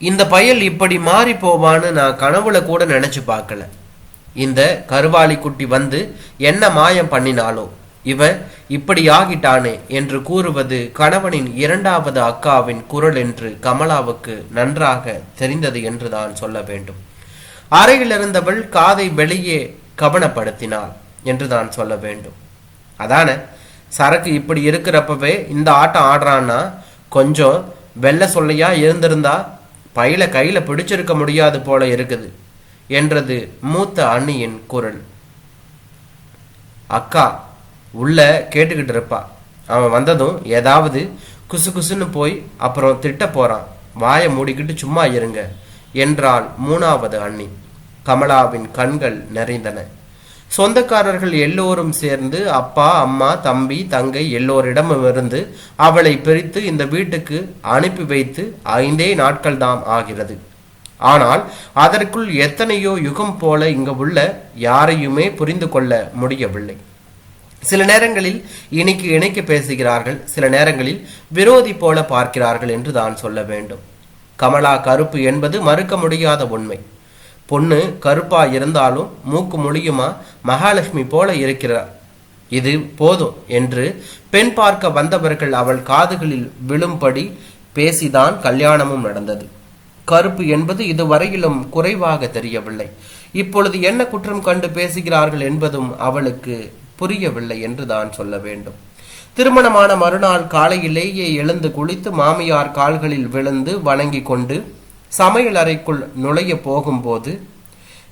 இந்த பயல் இப்படி மாறி போவான்னு நான் கனவுல கூட நினைச்சு பார்க்கல. இந்த கருவாளி குட்டி வந்து என்ன மாயம் பண்ணினாலோ இவன் இப்படி ஆகிட்டானே என்று கூறுவது கணவனின் இரண்டாவது அக்காவின் குரல் என்று கமலாவுக்கு நன்றாக தெரிந்தது என்று தான் சொல்ல வேண்டும். அறையில் இருந்தவள் காதை வெளியே கவனப்படுத்தினாள் என்று தான் சொல்ல வேண்டும். அதானே சரக்கு இப்படி இருக்கிறப்பவே இந்த ஆட்டம் ஆடுறான்னா? கொஞ்சம் வெள்ள சொல்லையா இருந்திருந்தா பையில கையில் பிடிச்சிருக்க முடியாது போல இருக்குது என்றது மூத்த அண்ணியின் குரல். அக்கா உள்ள கேட்டுக்கிட்டு இருப்பா. அவன் வந்ததும் ஏதாவது குசு குசுன்னு போய் அப்புறம் திட்ட போறான். வாயை மூடிக்கிட்டு சும்மா இருங்க என்றாள் மூணாவது அண்ணி. கமலாவின் கண்கள் நிறைந்தன. சொந்தக்காரர்கள் எல்லோரும் சேர்ந்து அப்பா அம்மா தம்பி தங்கை எல்லோரிடமிருந்து அவளை பிரித்து இந்த வீட்டுக்கு அனுப்பி வைத்து ஐந்தே நாட்கள் தான் ஆகிறது. ஆனால் அதற்குள் எத்தனையோ யுகம் போல இங்கு உள்ள யாரையுமே புரிந்து கொள்ள முடியவில்லை. சில நேரங்களில் இணைக்கு இணைக்க பேசுகிறார்கள் சில நேரங்களில் விரோதி போல பார்க்கிறார்கள் என்று தான் சொல்ல வேண்டும். கமலா கருப்பு என்பது மறுக்க முடியாத உண்மை. பொண்ணு கருப்பா இருந்தாலும் மூக்கு முழியுமா மகாலட்சுமி போல இருக்கிறார் இது போதும் என்று பெண் பார்க்க வந்தவர்கள் அவள் காதுகளில் விழும்படி பேசிதான் கல்யாணமும் நடந்தது. கருப்பு என்பது இதுவரையிலும் குறைவாக தெரியவில்லை. இப்பொழுது என்ன குற்றம் கண்டு பேசுகிறார்கள் என்பதும் அவளுக்கு புரியவில்லை என்று தான் சொல்ல வேண்டும். திருமணமான மறுநாள் காலையிலேயே எழுந்து குளித்து மாமியார் கால்களில் விழுந்து வணங்கி கொண்டு சமையல் அறைக்குள் நுழைய போகும்போது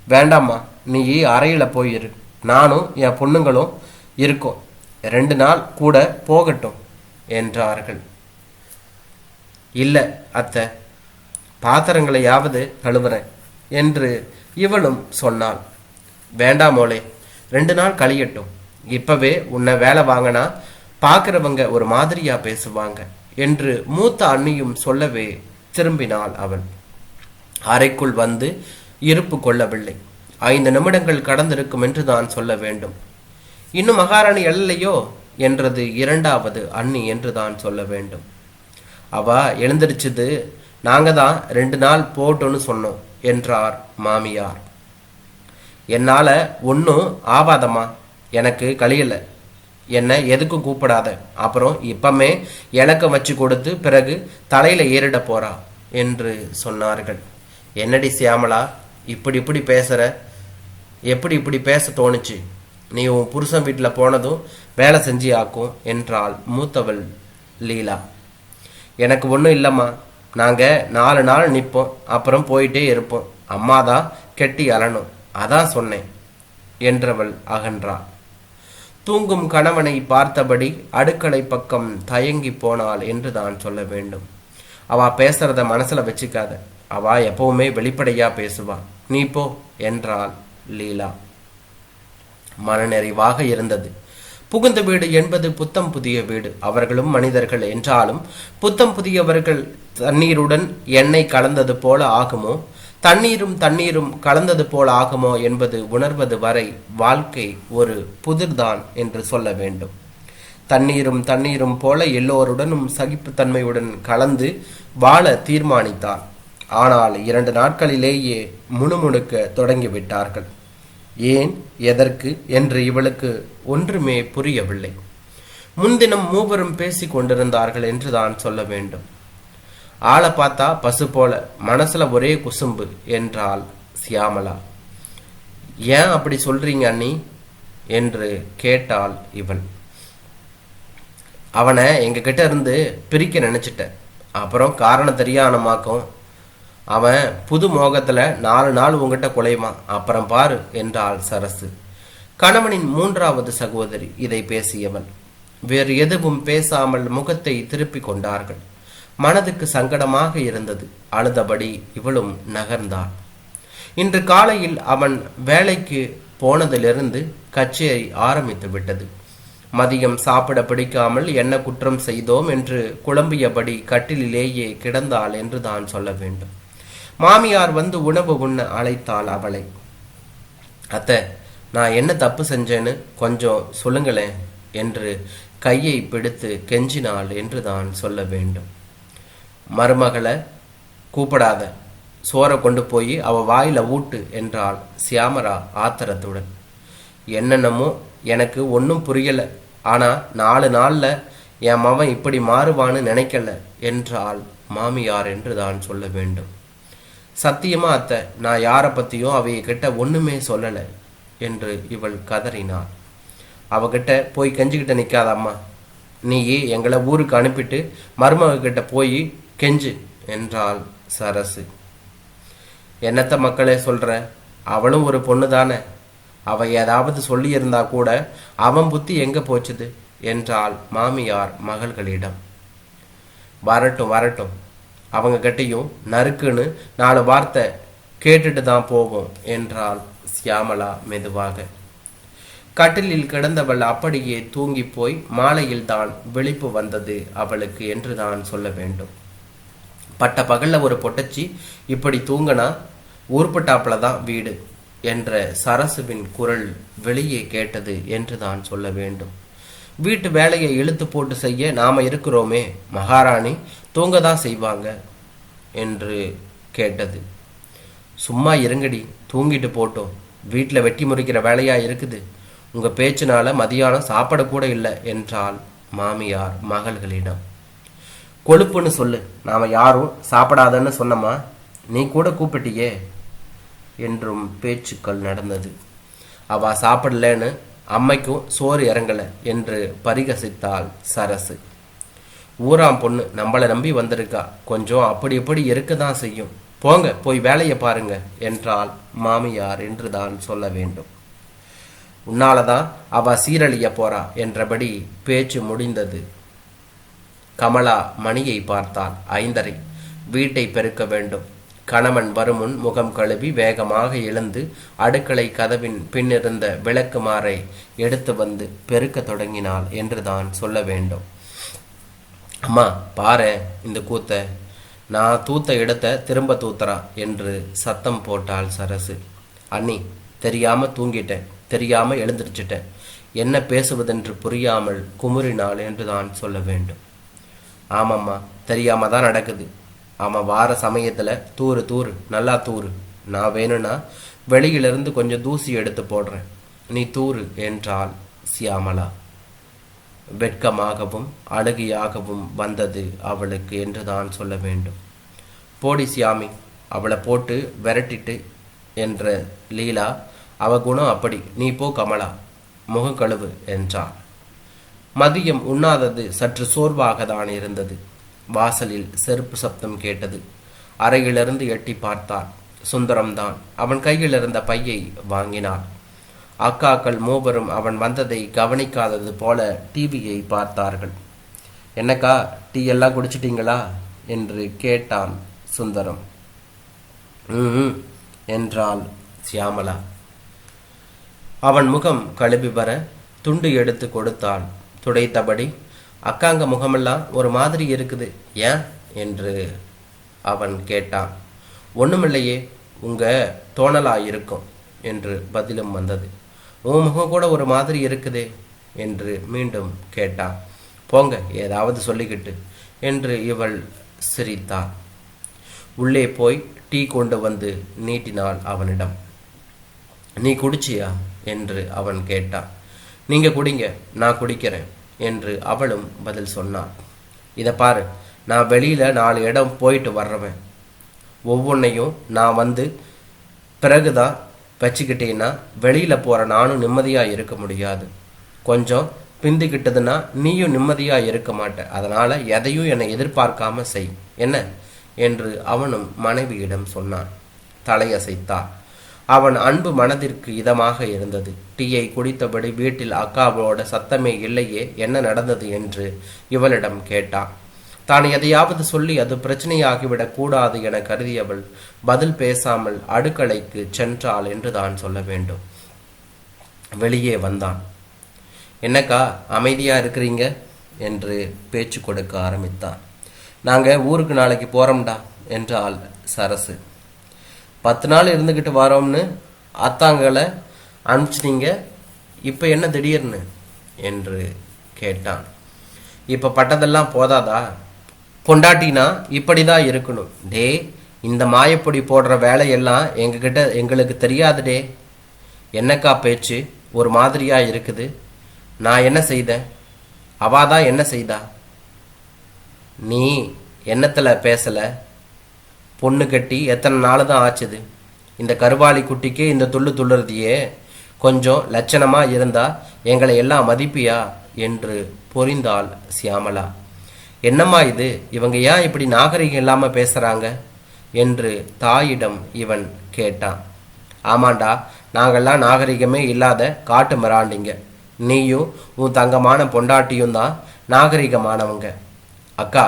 வேண்டாம்மா நீ அறையில் போயிரு நானும் என் பொண்ணுங்களும் இருக்கோம். ரெண்டு நாள் கூட போகட்டும் என்றார்கள். இல்லை அத்தை. பாத்திரங்களையாவது கழுவுறேன் என்று இவளும் சொன்னாள். வேண்டாமோளே ரெண்டு நாள் கழியட்டும். இப்பவே உன்னை வேலை வாங்கினா பார்க்குறவங்க ஒரு மாதிரியா பேசுவாங்க என்று மூத்த அண்ணியும் சொல்லவே திரும்பினாள் அவள். அறைக்குள் வந்து இருப்பு கொள்ளவில்லை. ஐந்து நிமிடங்கள் கடந்திருக்கும் என்று தான் சொல்ல வேண்டும். இன்னும் மகாராணி எழலையோ என்றது இரண்டாவது அண்ணி என்று தான் சொல்ல வேண்டும். அவ எழுந்திருச்சது நாங்க தான் ரெண்டு நாள் போட்டோன்னு சொன்னோம் என்றார் மாமியார். என்னால ஒன்றும் ஆபாதமா எனக்கு கழியல. என்னை எதுக்கும் கூப்பிடாத. அப்புறம் இப்பமே இலக்கம் வச்சு கொடுத்து பிறகு தலையில ஏறிட போறா என்று சொன்னார்கள். என்னடி சியாமலா? இப்படி இப்படி பேசுகிற எப்படி இப்படி பேச தோணுச்சு? நீ உன் புருஷன் வீட்டில் போனதும் வேலை செஞ்சு ஆக்கும் என்றாள் மூத்தவள் லீலா. எனக்கு ஒன்றும் இல்லைம்மா. நாங்கள் நாலு நாள் நிற்போம். அப்புறம் போயிட்டே இருப்போம். அம்மா தான் கெட்டி அலணும். அதான் சொன்னேன் என்றவள் அகன்றா. தூங்கும் கணவனை பார்த்தபடி அடுக்களை பக்கம் தயங்கி போனாள் என்று தான் சொல்ல வேண்டும். அவ பேசுறத மனசுல வச்சுக்காத. அவா எப்பவுமே வெளிப்படையா பேசுவா. நீ போ என்றாள் லீலா. மனநிறைவாக இருந்தது. புகுந்த வீடு என்பது புத்தம் புதிய வீடு. அவர்களும் மனிதர்கள் என்றாலும் புத்தம் புதியவர்கள் தண்ணீருடன் எண்ணெய் கலந்தது போல ஆகுமோ? தண்ணீரும் தண்ணீரும் கலந்தது போல ஆகுமோ? என்பது உணர்வது வரை வாழ்க்கை ஒரு புதிர்தான் என்று சொல்ல வேண்டும். தண்ணீரும் தண்ணீரும் போல எல்லோருடனும் சகிப்புத்தன்மையுடன் கலந்து வாழ தீர்மானித்தான் ஆனால் இரண்டு நாட்களிலேயே முணுமுணுக்க தொடங்கிவிட்டார்கள். ஏன் எதற்கு என்று இவளுக்கு ஒன்றுமே புரியவில்லை. முன்தினம் மூவரும் பேசி கொண்டிருந்தார்கள் என்று தான் சொல்ல வேண்டும். ஆளை பார்த்தா பசு போல மனசுல ஒரே குசும்பு என்றாள் சியாமலா. ஏன் அப்படி சொல்றீங்க அண்ணி? என்று கேட்டாள் இவள் அவனை எங்ககிட்ட இருந்து பிரிக்க நினைச்சிட்டேன். அப்புறம் காரணம் தெரியானமாக்கும் அவன் புது மோகத்தில் நாலு நாள் உங்ககிட்ட குலைவான் அப்புறம் பாரு என்றாள் சரசு. கணவனின் மூன்றாவது சகோதரி இதை பேசியவள். வேறு எதுவும் பேசாமல் முகத்தை திருப்பிக் கொண்டார்கள். மனதுக்கு சங்கடமாக இருந்தது. அழுதபடி இவளும் நகர்ந்தாள். இன்று காலையில் அவன் வேலைக்கு போனதிலிருந்து கச்சேரி ஆரம்பித்து விட்டது. மதியம் சாப்பிட பிடிக்காமல் என்ன குற்றம் செய்தோம் என்று குழம்பியபடி கட்டிலிலேயே கிடந்தாள் என்று தான் சொல்ல வேண்டும். மாமியார் வந்து உணவு உண்ண அழைத்தாள் அவளை. அத்தை நான் என்ன தப்பு செஞ்சேன்னு கொஞ்சம் சொல்லுங்களேன் என்று கையை பிடித்து கெஞ்சினாள் என்று தான் சொல்ல வேண்டும். மருமகளை கூப்பிடாத. சோறை கொண்டு போய் அவ வாயில ஊட்டு என்றாள் சியாமரா ஆத்திரத்துடன். என்னென்னமோ எனக்கு ஒன்றும் புரியல. ஆனா நாலு நாள்ல என் மவன் இப்படி மாறுவான்னு நினைக்கல என்றாள் மாமியார் என்று தான் சொல்ல வேண்டும். சத்தியமா அத்தை நான் யாரை பத்தியும் அவைய கிட்ட ஒண்ணுமே சொல்லல என்று இவள் கதறினாள். அவகிட்ட போய் கெஞ்சிக்கிட்ட நிக்காத நீயே நீ எங்களை ஊருக்கு அனுப்பிட்டு மருமகிட்ட போய் கெஞ்சு என்றாள் சரசு. என்னத்த மக்களே சொல்ற? அவளும் ஒரு பொண்ணு தானே அவ ஏதாவது சொல்லியிருந்தா கூட அவன் புத்தி எங்க போச்சுது? என்றாள் மாமியார் மகள்களிடம். வரட்டும் வரட்டும் அவங்க கிட்டயும் நறுக்குன்னு நாலு வார்த்தை கேட்டுட்டு தான் போகும் என்றாள் சியாமலா மெதுவாக. கட்டிலில் கிடந்தவள் அப்படியே தூங்கி போய் மாலையில் தான் விழிப்பு வந்தது அவளுக்கு என்று நான் சொல்ல வேண்டும். பட்ட பகல்ல ஒரு பொட்டச்சி இப்படி தூங்கினா ஊர்பட்டாப்புல தான் வீடு என்ற சரசுவின் குரல் வெளியே கேட்டது என்று தான் சொல்ல வேண்டும். வீட்டு வேலையை இழுத்து போட்டு செய்ய நாம இருக்கிறோமே மகாராணி தூங்க தான் செய்வாங்க என்று கேட்டது. சும்மா இருங்கடி தூங்கிட்டு போட்டோம். வீட்டில் வெட்டி முறிக்கிற வேலையாக இருக்குது. உங்கள் பேச்சினால மதியானம் சாப்பிடக்கூட இல்லை என்றாள் மாமியார் மகள்களிடம். கொழுப்புன்னு சொல்லு நாம் யாரும் சாப்பிடாதன்னு சொன்னம்மா நீ கூட கூப்பிட்டியே என்றும் பேச்சுக்கள் நடந்தது. அவ சாப்பிடலன்னு அம்மைக்கும் சோறு இறங்கலை என்று பரிகசித்தாள் சரசு. ஊராம் பொண்ணு நம்மளை நம்பி வந்திருக்கா. கொஞ்சம் அப்படி இப்படி இருக்க தான் செய்யும். போங்க போய் வேலையை பாருங்க என்றால் மாமியார் என்று தான் சொல்ல வேண்டும். உன்னாலதான் அவ சீரழிய போறா என்றபடி பேச்சு முடிந்தது. கமலா மணியை பார்த்தாள். ஐந்தரை. வீட்டை பெருக்க வேண்டும். கணவன் வருமுன் முகம் கழுவி வேகமாக எழுந்து அடுக்களை கதவின் பின்னிருந்த விளக்குமாறை எடுத்து வந்து பெருக்க தொடங்கினாள் என்று தான் சொல்ல வேண்டும். அம்மா பாரு இந்த கூத்தை. நான் தூத்த இடத்த திரும்ப தூத்துறா என்று சத்தம் போட்டாள் சரசு. அண்ணி தெரியாமல் தூங்கிட்டேன். தெரியாமல் எழுந்திருச்சிட்டேன். என்ன பேசுவதென்று புரியாமல் குமுறினாள் என்று தான் சொல்ல வேண்டும். ஆமாம்மா தெரியாம தான் நடக்குது. அவன் வார சமயத்தில் தூறு தூறு நல்லா தூறு. நான் வேணும்னா வெளியிலிருந்து கொஞ்சம் தூசி எடுத்து போடுறேன். நீ தூறு என்றாள் சியாமலா. வெட்கமாகவும் அழுகையாகவும் வந்தது அவளுக்கு என்று தான் சொல்ல வேண்டும். போடி சியாமி அவளை போட்டு விரட்டிட்டு என்ற லீலா அவ குணம் அப்படி நீ போ கமலா முகம் கழுவு என்றாள். மதியம் உண்ணாதது சற்று சோர்வாக தான் இருந்தது. வாசலில் செருப்பு சப்தம் கேட்டது. அறையிலிருந்து எட்டி பார்த்தாள். சுந்தரம்தான் அவன் கையில் இருந்த பையை வாங்கினான் அக்காக்கள் மூவரும் அவன் வந்ததை கவனிக்காதது போல டிவியை பார்த்தார்கள். என்னக்கா டீ எல்லாம் குடிச்சிட்டிங்களா? என்று கேட்டான் சுந்தரம். ம் என்றாள் சியாமலா. அவன் முகம் கழுவி வர துண்டு எடுத்து கொடுத்தாள். துடைத்தபடி அக்காங்க முகமெல்லாம் ஒரு மாதிரி இருக்குது ஏன்? என்று அவன் கேட்டான். ஒண்ணுமில்லையே உங்க தோணலா இருக்கும் என்று பதிலும் வந்தது. உன் முகம் கூட ஒரு மாதிரி இருக்குதே என்று மீண்டும் கேட்டான். போங்க ஏதாவது சொல்லிக்கிட்டு என்று இவள் சிரித்தாள். உள்ளே போய் டீ கொண்டு வந்து நீட்டினாள் அவனிடம். நீ குடிச்சியா? என்று அவன் கேட்டான். நீங்க குடிங்க நான் குடிக்கிறேன் என்று அவளும் பதில் சொன்னாள். இதை பாரு நான் வெளியில நாலு இடம் போயிட்டு வர்றவன். ஒவ்வொன்றையும் நான் வந்து பிறகுதான் வச்சுக்கிட்டேன்னா வெளியில் போகிற நானும் நிம்மதியாக இருக்க முடியாது. கொஞ்சம் பிந்திக்கிட்டதுன்னா நீயும் நிம்மதியாக இருக்க மாட்ட. அதனால் எதையும் என்னை எதிர்பார்க்காம செய். என்ன? என்று அவனும் மனைவியிடம் சொன்னான். தலையசைத்தார் அவன் அன்பு மனதிற்கு இதமாக இருந்தது. டீயை குடித்தபடி வீட்டில் அக்காவோட சத்தமே இல்லையே என்ன நடந்தது என்று இவளிடம் கேட்டான். தான் எதையாவது சொல்லி அது பிரச்சனையாகிவிடக் கூடாது என கருதியவள் பதில் பேசாமல் அடுக்கலைக்கு சென்றாள் என்று தான் சொல்ல வேண்டும். வெளியே வந்தான். என்னக்கா அமைதியா இருக்கிறீங்க? என்று பேச்சு கொடுக்க ஆரம்பித்தான். நாங்க ஊருக்கு நாளைக்கு போறோம்டா என்றாள் சரசு. பத்து நாள் இருந்துக்கிட்டு வரோம்னு அத்தாங்களை அனுப்பிச்சிட்டீங்க இப்போ என்ன திடீர்னு? என்று கேட்டான். இப்போ பட்டதெல்லாம் போதாதா? பொண்டாட்டினா இப்படி தான் இருக்கணும். டே இந்த மாயப்பொடி போடுற வேலையெல்லாம் எங்ககிட்ட எங்களுக்கு தெரியாதுடே என்னக்கா பேச்சு? ஒரு மாதிரியா இருக்குது. நான் என்ன செய்தேன்? அவாதான் என்ன செய்தா? நீ என்னத்தில் பேசல? பொண்ணு கட்டி எத்தனை நாள் தான் ஆச்சுது? இந்த கருவாளி குட்டிக்கு இந்த துள்ளு துள்ளுறதையே கொஞ்சம் லட்சணமாக இருந்தா எங்களை எல்லாம் மதிப்பியா? என்று புரிந்தாள் சியாமலா. என்னம்மா இது? இவங்க ஏன் இப்படி நாகரிகம் இல்லாமல் பேசுகிறாங்க என்று தாயிடம் இவன் கேட்டான். ஆமாண்டா நாங்கள்லாம் நாகரிகமே இல்லாத காட்டு மிராண்டிங்க. நீயும் உன் தங்கமான பொண்டாட்டியும் தான் நாகரிகமானவங்க. அக்கா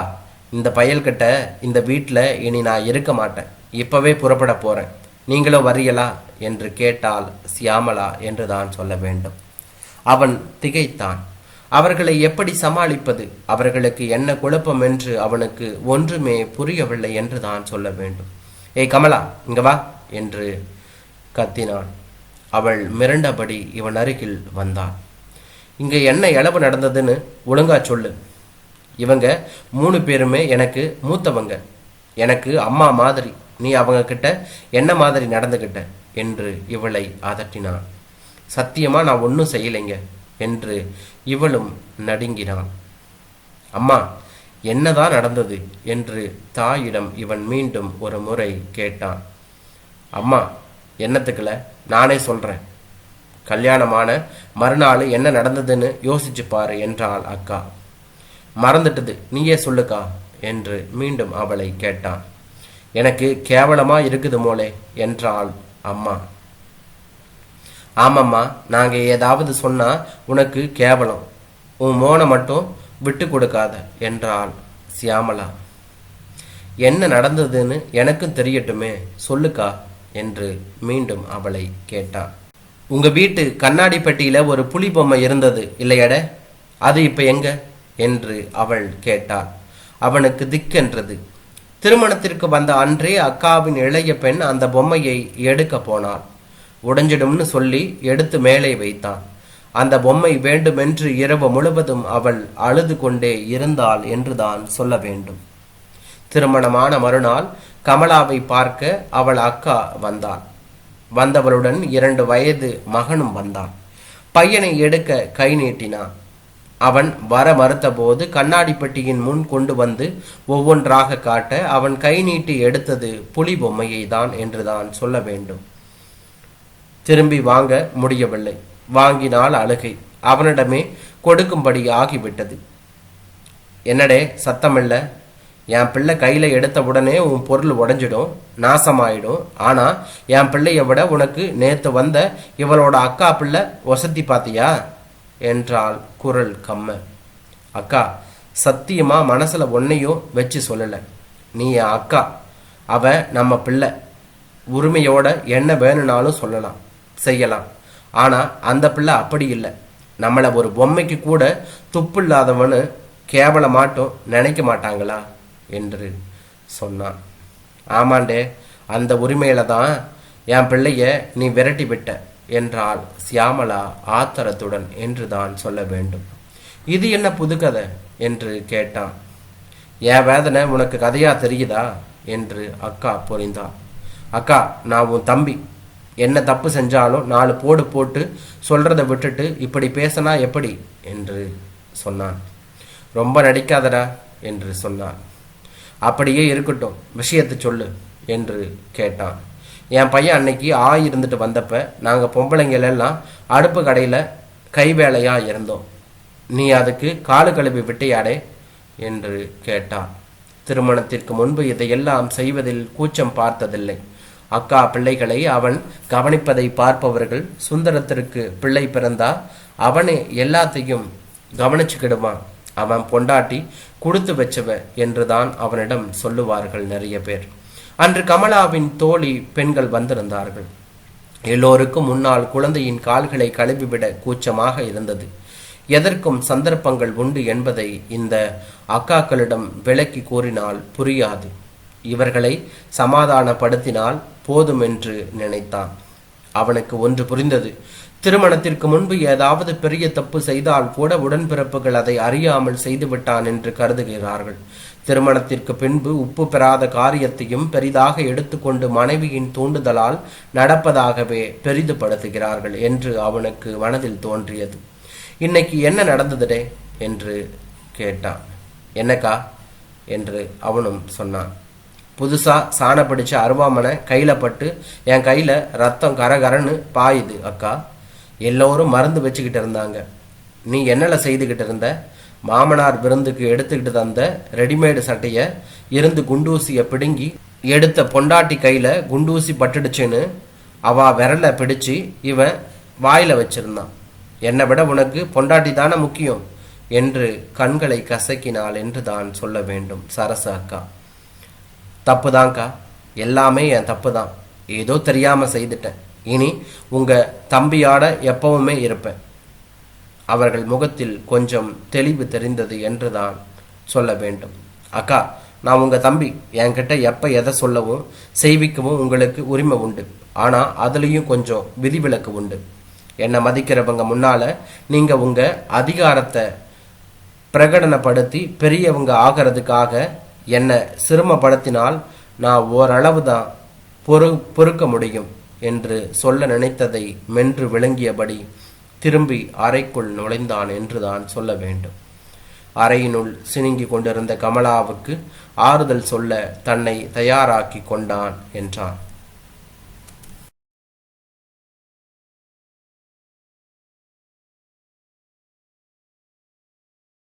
இந்த பயல்கிட்ட இந்த வீட்டில் இனி நான் இருக்க மாட்டேன். இப்போவே புறப்பட போகிறேன் நீங்களும் வரியலா என்று கேட்டால் சியாமலா என்று தான் சொல்ல வேண்டும். அவன் திகைத்தான். அவர்களை எப்படி சமாளிப்பது? அவர்களுக்கு என்ன குழப்பம் என்று அவனுக்கு ஒன்றுமே புரியவில்லை என்று தான் சொல்ல வேண்டும். ஏய் கமலா இங்க வா என்று கத்தினான். அவள் மிரண்டபடி இவன் அருகில் வந்தாள் இங்கே என்ன இளவு நடந்ததுன்னு ஒழுங்கா சொல்லு. இவங்க மூணு பேருமே எனக்கு மூத்தவங்க. எனக்கு அம்மா மாதிரி. நீ அவங்க கிட்ட என்ன மாதிரி நடந்துகிட்ட? என்று இவளை அதட்டினான். சத்தியமா நான் ஒன்றும் செய்யலைங்க. என்று இவளும் நடுங்கினான் அம்மா என்னதான் நடந்தது? என்று தாயிடம் இவன் மீண்டும் ஒரு முறை கேட்டான். அம்மா என்னத்துக்குல? நானே சொல்றேன். கல்யாணமான மறுநாள் என்ன நடந்ததுன்னு யோசிச்சு பாரு என்றாள் அக்கா. மறந்துட்டது. நீயே சொல்லுக்கா என்று மீண்டும் அவளை கேட்டான். எனக்கு கேவலமா இருக்குது மோளே என்றாள் அம்மா. ஆமாம்மா நாங்கள் ஏதாவது சொன்னால் உனக்கு கேவலம். உன் மோனை மட்டும் விட்டு கொடுக்காத என்றாள் சியாமலா. என்ன நடந்ததுன்னு எனக்கும் தெரியட்டுமே சொல்லுக்கா என்று மீண்டும் அவளை கேட்டான் உங்கள் வீட்டு கண்ணாடி பெட்டியில் ஒரு புலி பொம்மை இருந்தது இல்லையட? அது இப்போ எங்க? என்று அவள் கேட்டாள் அவனுக்கு திக்கென்றது. திருமணத்திற்கு வந்த அன்றே அக்காவின் இளைய பெண் அந்த பொம்மையை எடுக்க போனாள். உடைஞ்சிடும்னு சொல்லி எடுத்து மேலே வைத்தான். அந்த பொம்மை வேண்டுமென்று இரவு முழுவதும் அவள் அழுது கொண்டே இருந்தாள் என்றுதான் சொல்ல வேண்டும். திருமணமான மறுநாள் கமலாவை பார்க்க அவள் அக்கா வந்தாள். வந்தவளுடன் இரண்டு வயது மகனும் வந்தான். பையனை எடுக்க கை நீட்டினான். அவன் வர மறுத்தபோது கண்ணாடி பெட்டியின் முன் கொண்டு வந்து ஒவ்வொன்றாக காட்ட அவன் கை நீட்டி எடுத்தது புலி பொம்மையை தான் என்றுதான் சொல்ல வேண்டும். திரும்பி வாங்க முடியவில்லை. வாங்கினால் அழுகை. அவனிடமே கொடுக்கும்படி ஆகிவிட்டது. என்னடே சத்தமில்ல? என் பிள்ளை கையில எடுத்த உடனே உன் பொருள் உடைஞ்சிடும் நாசமாயிடும். ஆனா என் பிள்ளைய விட உனக்கு நேத்து வந்த இவளோட அக்கா பிள்ளை வசதி பாத்தியா? என்றாள் குரல் கம்ம. அக்கா சத்தியமா மனசுல ஒன்னையும் வச்சு சொல்லல. நீ என் அக்கா. அவ நம்ம பிள்ளை. உரிமையோட என்ன வேணும்னாலும் சொல்லலாம். செய்யலாம். ஆனால் அந்த பிள்ளை அப்படி இல்லை. நம்மளை ஒரு பொம்மைக்கு கூட துப்பு இல்லாதவனு கேவலமாட்டும் நினைக்க மாட்டாங்களா? என்று சொன்னான். ஆமாண்டே அந்த உரிமையில தான் என் பிள்ளைய நீ விரட்டி விட்ட என்றாள் சியாமலா ஆத்திரத்துடன் என்று தான் சொல்ல வேண்டும். இது என்ன புதுக்கதை என்று கேட்டான். என் வேதனை உனக்கு கதையா தெரியுதா? என்று அக்கா புரிந்தாள். அக்கா நான் உன் தம்பி. என்ன தப்பு செஞ்சாலும் நாலு போடு போட்டு சொல்கிறத விட்டுட்டு இப்படி பேசினா எப்படி? என்று சொன்னான். ரொம்ப நடிக்காதடா என்று சொன்னான். அப்படியே இருக்கட்டும் விஷயத்தை சொல்லு என்று கேட்டான். என் பையன் அன்னைக்கு ஆய் இருந்துட்டு வந்தப்ப நாங்கள் பொம்பளைங்களெல்லாம் அடுப்பு கடையில் கை வேலையாக இருந்தோம். நீ அதுக்கு காலு கழுவி விட்டையாடே என்று கேட்டான். திருமணத்திற்கு முன்பு இதையெல்லாம் செய்வதில் கூச்சம் பார்த்ததில்லை. அக்கா பிள்ளைகளை அவன் கவனிப்பதை பார்ப்பவர்கள் சுந்தரத்திற்கு பிள்ளை பிறந்தா அவனே எல்லாத்தையும் கவனிச்சுக்கிடுவான் அவன் பொண்டாட்டி கொடுத்து வச்சவ என்றுதான் அவனிடம் சொல்லுவார்கள் நிறைய பேர். அன்று கமலாவின் தோழி பெண்கள் வந்திருந்தார்கள். எல்லோருக்கும் முன்னால் குழந்தையின் கால்களை கழுவிவிட கூச்சமாக இருந்தது. எதற்கும் சந்தர்ப்பங்கள் உண்டு என்பதை இந்த அக்காக்களிடம் விளக்கி கூறினால் புரியாது. இவர்களை சமாதானப்படுத்தினால் போதும் என்று நினைத்தான். அவனுக்கு ஒன்று புரிந்தது. திருமணத்திற்கு முன்பு ஏதாவது பெரிய தப்பு செய்தால் கூட உடன்பிறப்புகள் அதை அறியாமல் செய்துவிட்டான் என்று கருதுகிறார்கள். திருமணத்திற்கு பின்பு உப்பு பெறாத காரியத்தையும் பெரிதாக எடுத்துக்கொண்டு மனைவியின் தூண்டுதலால் நடப்பதாகவே பெரிதுபடுத்துகிறார்கள் என்று அவனுக்கு மனதில் தோன்றியது. இன்னைக்கு என்ன நடந்ததுடே? என்று கேட்டான். என்னக்கா? என்று அவனும் சொன்னான். புதுசாக சாண பிடிச்ச அருவாமனை கையில் பட்டு என் கையில் ரத்தம் கரகரன்னு பாயுது அக்கா. எல்லோரும் மருந்து வச்சுக்கிட்டு இருந்தாங்க. நீ என்னெல்லாம் செய்துக்கிட்டு இருந்த? மாமனார் விருந்துக்கு எடுத்துக்கிட்டு தந்த ரெடிமேடு சட்டையை இருந்து குண்டூசியை பிடுங்கி எடுத்த பொண்டாட்டி கையில் குண்டூசி பட்டுடுச்சுன்னு அவா விரலை பிடிச்சு இவன் வாயில் வச்சிருந்தான். என்னை விட உனக்கு பொண்டாட்டி தானே முக்கியம்? என்று கண்களை கசக்கினாள் என்று தான் சொல்ல வேண்டும் சரச அக்கா. தப்புதான்க்கா. எல்லாமே என் தப்பு தான் ஏதோ தெரியாமல் செய்துட்டேன். இனி உங்கள் தம்பியாட எப்பவுமே இருப்பேன். அவர்கள் முகத்தில் கொஞ்சம் தெளிவு தெரிந்தது என்று தான் சொல்ல வேண்டும். அக்கா நான் உங்கள் தம்பி. என்கிட்ட எப்போ எதை சொல்லவும் செய்விக்கவும் உங்களுக்கு உரிமை உண்டு. ஆனால் அதுலேயும் கொஞ்சம் விதிவிலக்கு உண்டு. என்னை மதிக்கிறவங்க முன்னால் நீங்கள் உங்கள் அதிகாரத்தை பிரகடனப்படுத்தி பெரியவங்க ஆகிறதுக்காக என்னை சிரமப்படுத்தினால் நான் ஓரளவு தான் பொறு பொறுக்க முடியும் என்று சொல்ல நினைத்ததை மென்று விளங்கியபடி திரும்பி அறைக்குள் நுழைந்தான் என்றுதான் சொல்ல வேண்டும். அறையினுள் சினுங்கி கொண்டிருந்த கமலாவுக்கு ஆறுதல் சொல்ல தன்னை தயாராக்கி கொண்டான் என்றான்.